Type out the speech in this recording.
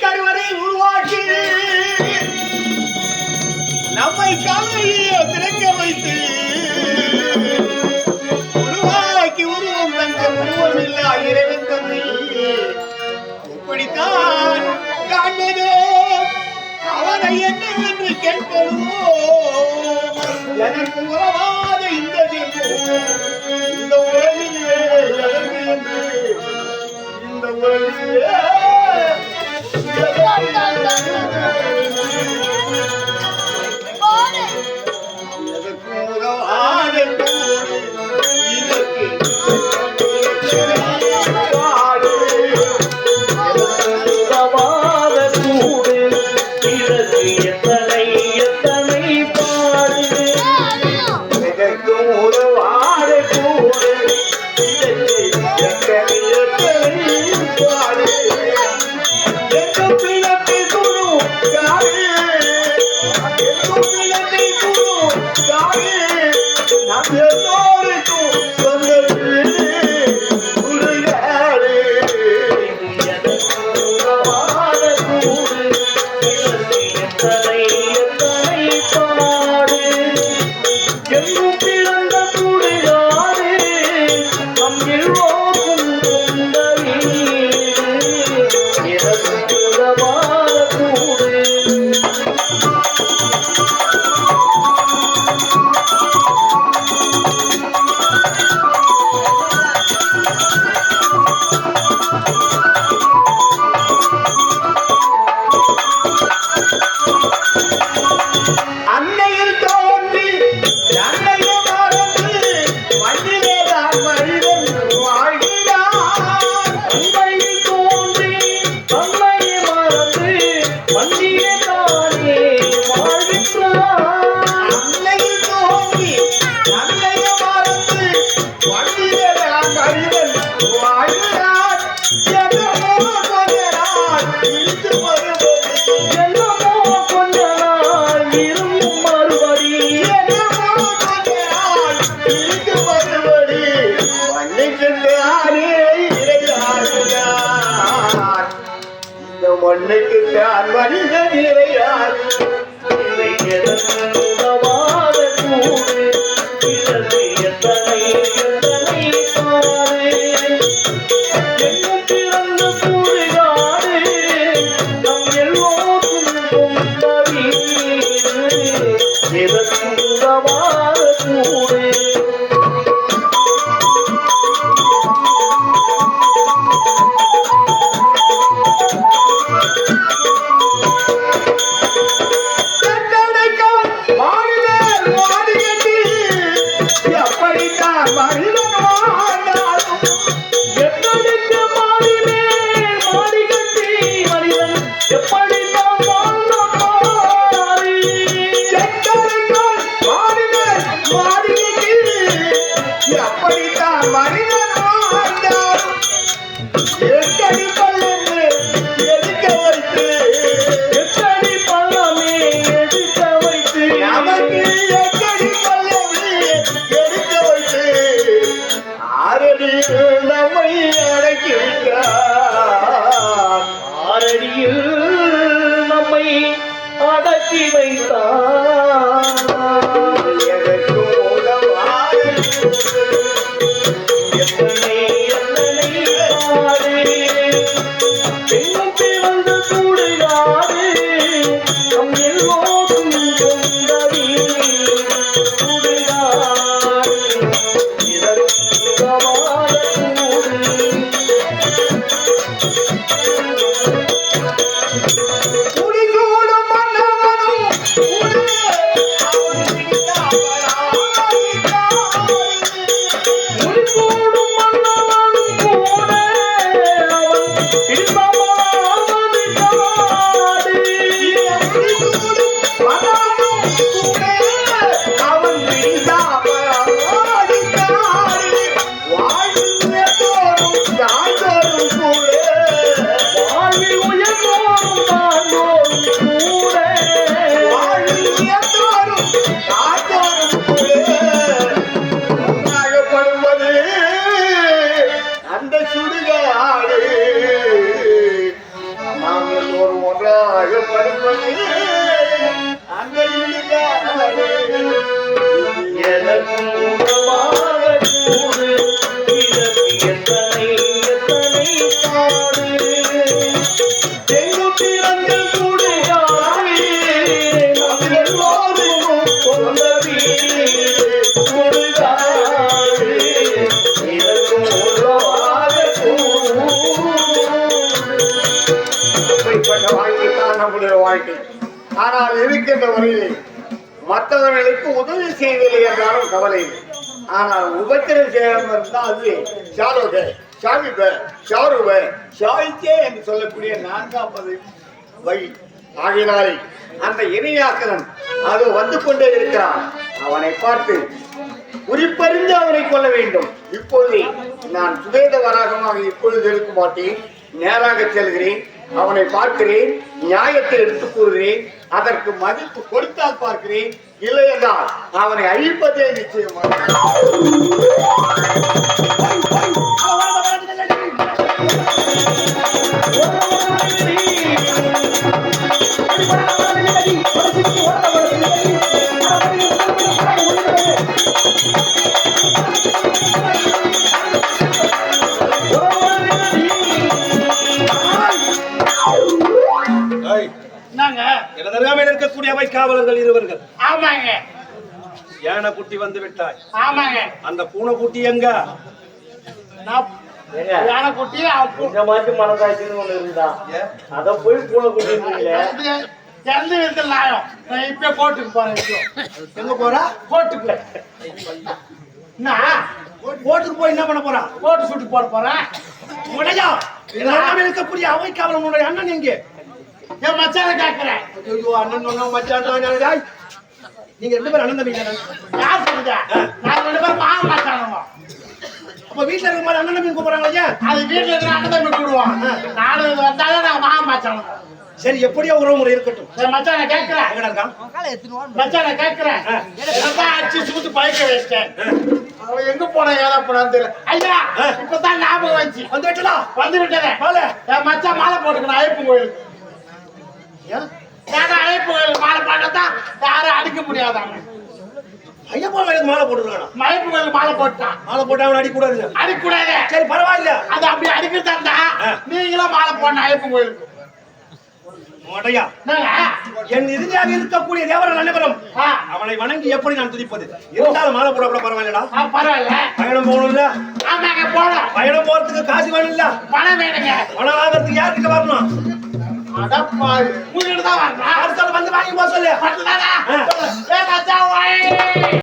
கருவறை உருவாக்கி நம்மை கல்வியை திறக்க வைத்து உருவாக்கி உருவம் தந்த உருவம் இல்லா இறைவன் தந்தை. இப்படித்தான் காண்பதோ அவனை என்னவென்று கேட்பதுவோ எனக்கு உறவாத இந்த இந்த உலகிலே எனக்கு என்று Yeah. வந்த வழிய நிறையார் நிறைய 那几位嫂？王大爷 மற்றவர்களுக்கு உதவி செய்வதில்லை என்றாலும் கவலை இல்லை. ஆனால் உபத்திரம் செய்யாமல் தான் அது ஷாருக ஷாமிப ஷாருவ ஷாயித்தே என்று சொல்லக்கூடிய நான்காம் பதவி வழி. ஆகினாலே அந்த இணையாக்கரன் அது வந்து கொண்டே இருக்கிறான். அவனை பார்த்து குறிப்பறிந்து அவனை கொள்ள வேண்டும். இப்பொழுது நான் சுவேத வராகமாக இப்பொழுது இருக்க மாட்டேன் நேராக செல்கிறேன். அவனை பார்க்கிறேன் நியாயத்தை எடுத்துக் கூறுகிறேன் அதற்கு மதிப்பு கொடுத்தால் பார்க்கிறேன் இல்லையென்றால் அவனை அழிப்பதே நிச்சயமாக. இருக்கக்கூடிய அவை காவலர்கள் இருவர்கள். ஆமாங்க. யானை குட்டி வந்து விட்டாய். ஆமாங்க. அந்த பூனை குட்டி எங்க? நான் யானை குட்டி இந்த மாதிரி மனசாட்சின்னு ஒண்ணு இருந்தா அத போய் பூனை குட்டிங்களே இறந்து விருது நாயம் நான் இப்ப கோர்ட்டுக்கு போறேன் எங்க போறா? கோர்ட்டுக்கு என்ன? கோட்டுக்கு போய் என்ன பண்ண போறா? கோர்ட்டு சுட்டு போட போறேன். உடையா? எனது அருகாமையில் இருக்கக்கூடிய அவை காவலன் உன்னுடைய அண்ணன் எங்கே? என் மச்சான கேட்கிறேன் ஐயோ அண்ணன் சொன்னா மச்சான் தான். நீங்க ரெண்டு பேரும் அண்ணன் தம்பிங்க? யார் சொல்லுங்க நான் ரெண்டு பேரும் மாம மச்சானுங்க. அப்ப வீட்டுல இருக்கும் போது அண்ணன் தம்பி கூப்பிடுறாங்க ஐயா? அது வீட்டுல இருக்கிற அண்ணன் தம்பி கூடுவான் இது வந்தாலும் நான் மாம மச்சானுங்க. சரி எப்படியோ உறவு முறை இருக்கட்டும். மச்சான கேட்கிறேன் இருக்கான் மச்சான கேட்கிறேன் நான் அடிச்சு சுத்து பழக்க வச்சிட்டேன் அவன் எங்க போனா ஏதா போனான்னு தெரியல. ஐயா இப்பதான் ஞாபகம் வந்துச்சு. வந்து விட்டலா வந்து விட்டதே மச்சான் மாலை போட்டுக்கணும் ஐயப்பன் கோயிலுக்கு கோயிலுக்கு மாலை போட்டதான் யாரும் அடிக்க முடியாதாங்க ஐயப்பா வேலைக்கு மாலை போட்டுருக்கானா? ஐயப்பன் கோயிலுக்கு மாலை போட்டான் மாலை போட்டா அவனை அடிக்க கூடாது அடிக்க கூடாது சரி பரவாயில்ல. அது அப்படி அடிக்கிறதா இருந்தா நீங்களும் மாலை போடணும் ஐயப்பன் கோயிலுக்கு? என் எதிரியாக இருக்கக்கூடிய தேவரன் அனைவரும் அவனை வணங்கி எப்படி நான் துதிப்பது? இருந்தாலும் மாலை போட கூட பரவாயில்லடா. பரவாயில்ல. பயணம் போகணும்ல. ஆமாங்க போனோம் பயணம் போறதுக்கு காசு வேணும்ல. பணம் வேணுங்க. பணம் வாங்குறதுக்கு யார்கிட்ட வரணும் மூணு தான் வந்து வாங்கி போக சொல்லு.